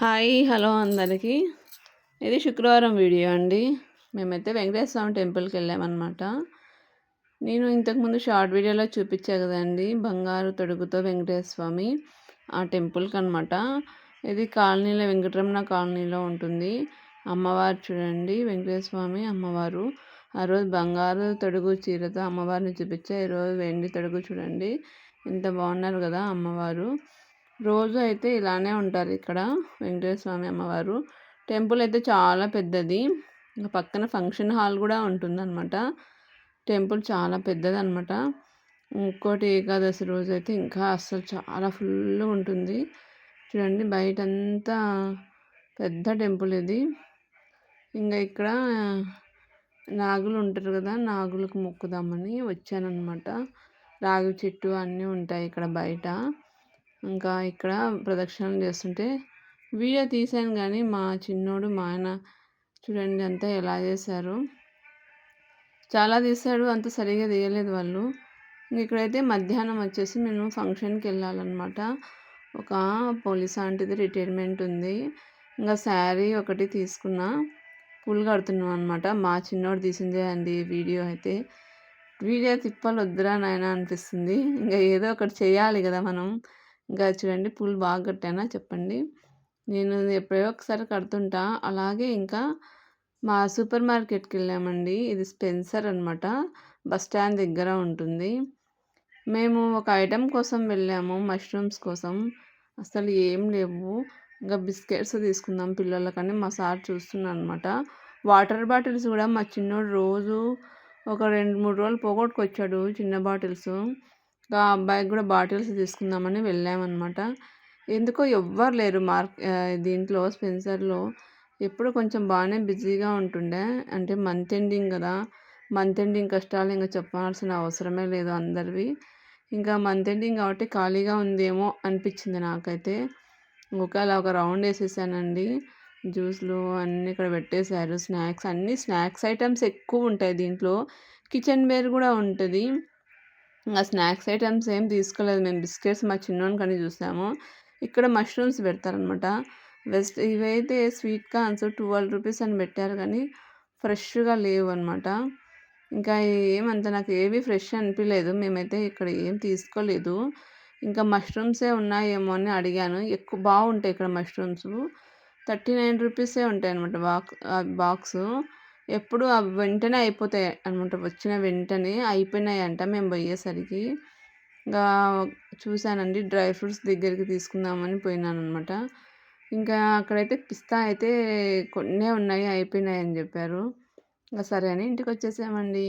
Hi hello అందరికీ. ఇది శుక్రవారం వీడియో అండి. మేమైతే వెంకటేశ్వర స్వామి టెంపుల్కి వెళ్ళామన్నమాట. నేను ఇంతకుముందు షార్ట్ వీడియోలో చూపించా కదండి బంగారు తొడుగుతో వెంకటేశ్వర స్వామి ఆ టెంపుల్కి అనమాట ఇది కాలనీలో వెంకటరమణ కాలనీలో ఉంటుంది. అమ్మవారు చూడండి వెంకటేశ్వర స్వామి అమ్మవారు. ఆ రోజు బంగారు తొడుగు చీరతో అమ్మవారిని చూపించా. ఈరోజు వెండి తొడుగు చూడండి. ఇంత బాగున్నారు కదా అమ్మవారు. రోజు అయితే ఇలానే ఉంటారు ఇక్కడ వెంకటేశ్వర స్వామి అమ్మవారు. టెంపుల్ అయితే చాలా పెద్దది. పక్కన ఫంక్షన్ హాల్ కూడా ఉంటుందన్నమాట. టెంపుల్ చాలా పెద్దది అనమాట ఇంకోటి ఏకాదశి రోజు అయితే ఇంకా అస్సలు చాలా ఫుల్ ఉంటుంది. చూడండి బయట అంతా పెద్ద టెంపుల్ ఇది. ఇంకా ఇక్కడ నాగులు ఉంటారు కదా నాగులకు మొక్కుదామని వచ్చానమాట రాగి చెట్టు అన్నీ ఉంటాయి ఇక్కడ బయట. ఇంకా ఇక్కడ ప్రదక్షిణలు చేస్తుంటే వీడియో తీసాను కానీ మా చిన్నోడు మా ఆయన చూడండి అంతా ఎలా చేశారు. చాలా తీశాడు అంత సరిగా తీయలేదు వాళ్ళు. ఇక్కడైతే మధ్యాహ్నం వచ్చేసి మేము ఫంక్షన్కి వెళ్ళాలన్నమాట. ఒక పోలీస్ ఆంటీది రిటైర్మెంట్ ఉంది. ఇంకా శారీ ఒకటి తీసుకున్నా. పూలు కడుతున్నాం అనమాట మా చిన్నోడు తీసిందే అండి వీడియో అయితే. వీడియో తిప్పాలి వద్దురా నాయన అనిపిస్తుంది. ఇంకా ఏదో ఒకటి చేయాలి కదా మనం. ఇంకా చూడండి పూలు బాగా కట్టానా చెప్పండి. నేను ఎప్పుడో ఒకసారి కడుతుంటా. అలాగే ఇంకా మా సూపర్ మార్కెట్కి వెళ్ళామండి. ఇది స్పెన్సర్ అనమాట బస్ స్టాండ్ దగ్గర ఉంటుంది. మేము ఒక ఐటెం కోసం వెళ్ళాము మష్రూమ్స్ కోసం. అసలు ఏం లేవు. ఇంకా బిస్కెట్స్ తీసుకుందాం పిల్లలకని మా సార్ చూస్తున్నాను అనమాట వాటర్ బాటిల్స్ కూడా మా చిన్నోడు రోజు ఒక రెండు మూడు రోజులు పోగొట్టుకొచ్చాడు చిన్న బాటిల్స్. ఆ అబ్బాయికి కూడా బాటిల్స్ తీసుకుందామని వెళ్ళామన్నమాట. ఎందుకో ఎవ్వరు లేరు మార్క్ దీంట్లో స్పెన్సర్లో. ఎప్పుడు కొంచెం బాగానే బిజీగా ఉంటుండే. అంటే మంత్ ఎండింగ్ కదా. మంత్ ఎండింగ్ కష్టాలు ఇంకా చెప్పాల్సిన అవసరమే లేదు అందరివి. ఇంకా మంత్ ఎండింగ్ కాబట్టి ఖాళీగా ఉందేమో అనిపించింది నాకైతే. ఒకవేళ ఒక రౌండ్ వేసేసానండి. జ్యూస్లు అన్నీ ఇక్కడ పెట్టేశారు. స్నాక్స్ అన్నీ స్నాక్స్ ఐటమ్స్ ఎక్కువ ఉంటాయి దీంట్లో. కిచెన్ వేర్ కూడా ఉంటుంది. ఇంకా స్నాక్స్ ఐటమ్స్ ఏం తీసుకోలేదు. మేము బిస్కెట్స్ మా చిన్నోని కానీ చూసాము. ఇక్కడ మష్రూమ్స్ పెడతారనమాట వెస్ట్ ఇవైతే స్వీట్ కార్న్స్ ట్వెల్వ్ రూపీస్ అని పెట్టారు కానీ ఫ్రెష్గా లేవు అనమాట ఇంకా ఏమంత నాకు ఏవి ఫ్రెష్ అనిపించలేదు మేమైతే ఇక్కడ ఏం తీసుకోలేదు. ఇంకా మష్రూమ్సే ఉన్నాయేమో అని అడిగాను. ఎక్కువ బాగుంటాయి ఇక్కడ మష్రూమ్స్. థర్టీ నైన్ రూపీసే ఉంటాయి అనమాట బాక్స్ బాక్స్. ఎప్పుడు అవి వెంటనే అయిపోతాయి అనమాట వచ్చిన వెంటనే అయిపోయినాయి అంట మేము పోయేసరికి. ఇంకా చూశానండి డ్రై ఫ్రూట్స్ దగ్గరికి తీసుకుందామని పోయినాను అనమాట ఇంకా అక్కడైతే పిస్తా అయితే కొన్నే ఉన్నాయి అయిపోయినాయి అని చెప్పారు. ఇంకా సరే అని ఇంటికి వచ్చేసామండి